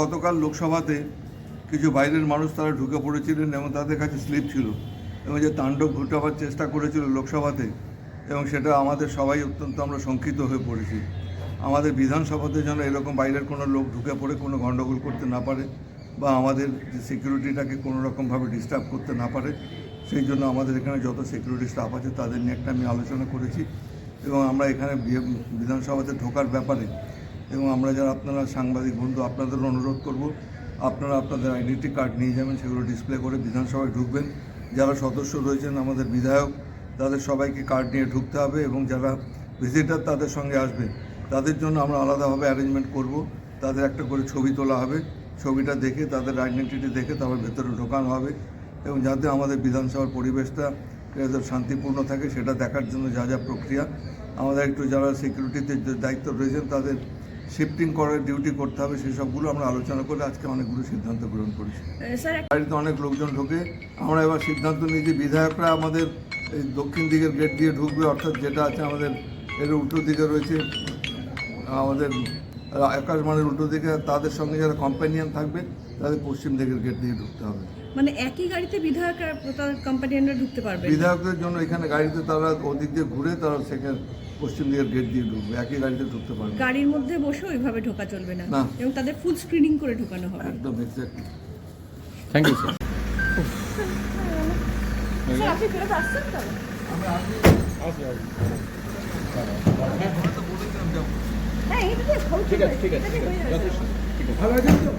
গতকাল লোকসভাতে কিছু বাইরের মানুষ তারা ঢুকে পড়েছিলেন এবং তাদের কাছে স্লিপ ছিল এবং যে তাণ্ডব ঘটাবার চেষ্টা করেছিল লোকসভাতে এবং সেটা আমাদের সবাই অত্যন্ত আমরা শঙ্কিত হয়ে পড়েছি। আমাদের বিধানসভাতে যেন এরকম বাইরের কোনো লোক ঢুকে পড়ে, কোনো গণ্ডগোল করতে না পারে বা আমাদের যে সিকিউরিটিটাকে কোনো রকমভাবে ডিস্টার্ব করতে না পারে, সেই জন্য আমাদের এখানে যত সিকিউরিটি স্টাফ আছে তাদের নিয়ে একটা আমি আলোচনা করেছি এবং আমরা এখানে বিধানসভাতে ঢোকার ব্যাপারে এবং আমরা যারা আপনারা সাংবাদিক বন্ধু, আপনাদের অনুরোধ করব, আপনারা আপনাদের আইডেন্টি কার্ড নিয়ে যাবেন, সেগুলো ডিসপ্লে করে বিধানসভায় ঢুকবেন। যারা সদস্য রয়েছেন আমাদের বিধায়ক, তাদের সবাইকে কার্ড নিয়ে ঢুকতে হবে এবং যারা ভিজিটার তাদের সঙ্গে আসবে তাদের জন্য আমরা আলাদাভাবে অ্যারেঞ্জমেন্ট করব। তাদের একটা করে ছবি তোলা হবে। ছবিটা দেখে, তাদের আইডেন্টিটি দেখে তারপর ভেতরে ঢোকানো হবে এবং যাতে আমাদের বিধানসভার পরিবেশটা শান্তিপূর্ণ থাকে, সেটা দেখার জন্য যা যা প্রক্রিয়া। আমাদের একটু যারা সিকিউরিটিতে দায়িত্ব রয়েছেন, তাদের শিফটিং করার ডিউটি করতে হবে সেসবগুলো আমরা আলোচনা করে আজকে অনেকগুলো সিদ্ধান্ত গ্রহণ করেছি। বাড়িতে অনেক লোকজন ঢোকে আমরা এবার সিদ্ধান্ত নিই যে বিধায়করা আমাদের এই দক্ষিণ দিকের গেট দিয়ে ঢুকবে অর্থাৎ যেটা আছে আমাদের এর উত্তর দিকে রয়েছে আমাদের আকাশমানের উল্টো দিকে তাদের সঙ্গে যারা কম্পানিয়ান থাকবে তাদের পশ্চিম দিকের গেট দিয়ে ঢুকতে হবে। মানে একই গাড়িতে বিধায়ক তার কোম্পানিয়ানরা ঢুকতে পারবে? বিধায়কদের জন্য এখানে গাড়িতে তারা ওদিক দিয়ে ঘুরে তারা সেখানে পশ্চিম দিকের গেট দিয়ে ঢুকবে একই গাড়িতে ঢুকতে পারবে গাড়ির মধ্যে বসে ওইভাবে ঢোকা চলবে না। এবং তাদের ফুল স্ক্রিনিং করে ঢোকানো হবে। একদম exactly thank you sir sir আপনি ফেরত আসছেন তো? হ্যাঁ এটা দিয়ে ঠিক আছে ঠিক আছে ঠিক আছে আছে ভালো আছেন তো?